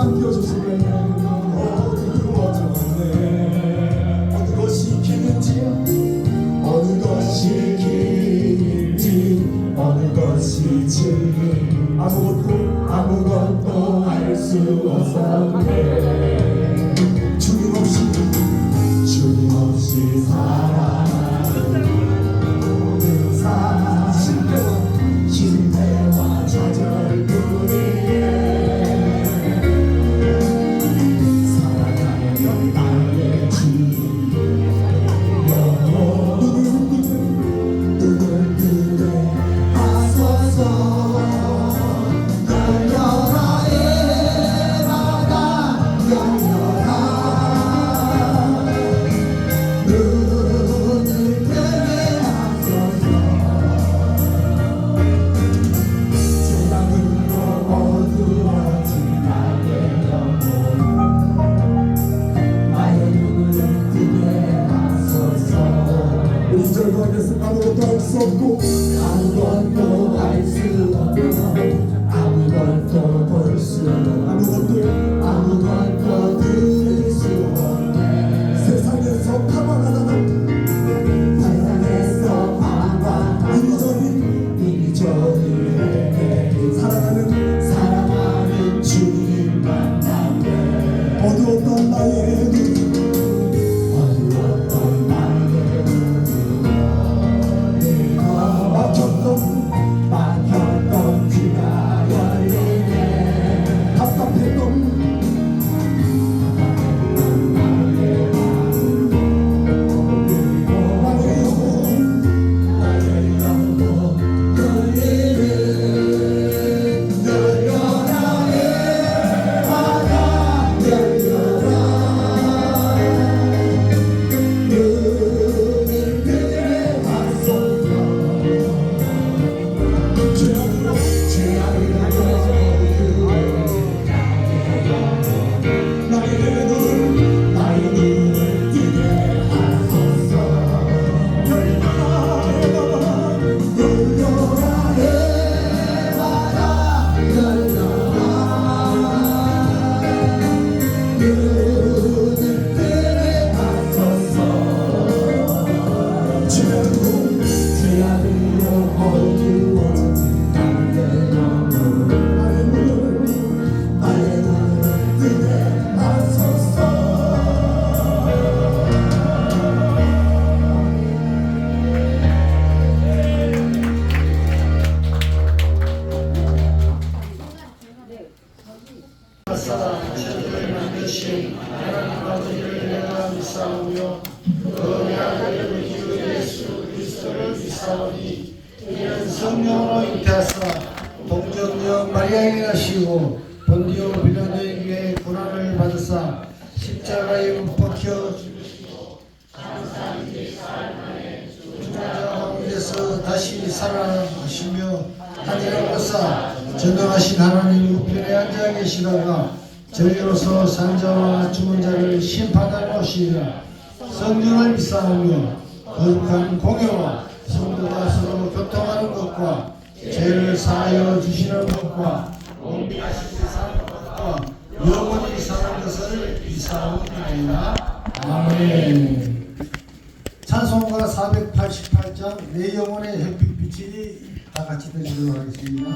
안겨줬으면 어두워졌네 어느 것이 길인지 어느 것이 길인지 어느 것이 아무것도 아무것도 우리 절반에서 아무것 성령으로 잉태하사 동정녀 마리아에게 하시고 본디오 빌라도에게 고난을 받으사 십자가에 못 박혀 죽으시고 죽은 자 가운데서 다시 살아나시며 하늘에 올라사 전능하신 하나님 우편에 앉아 계시다가 저희로서 산자와 죽은 자를 심판하러 오시리라. 성령을 믿사오며 거룩한 공예와 성도가 서로 교통하는 것과 죄를 사하여 주시는 것과 온비하시지 사는 것과 영원히 사는 것을 믿사옵나이다. 아멘. 찬송가 488장 내 영혼의 햇빛 빛이 다 같이 드시도록 하겠습니다.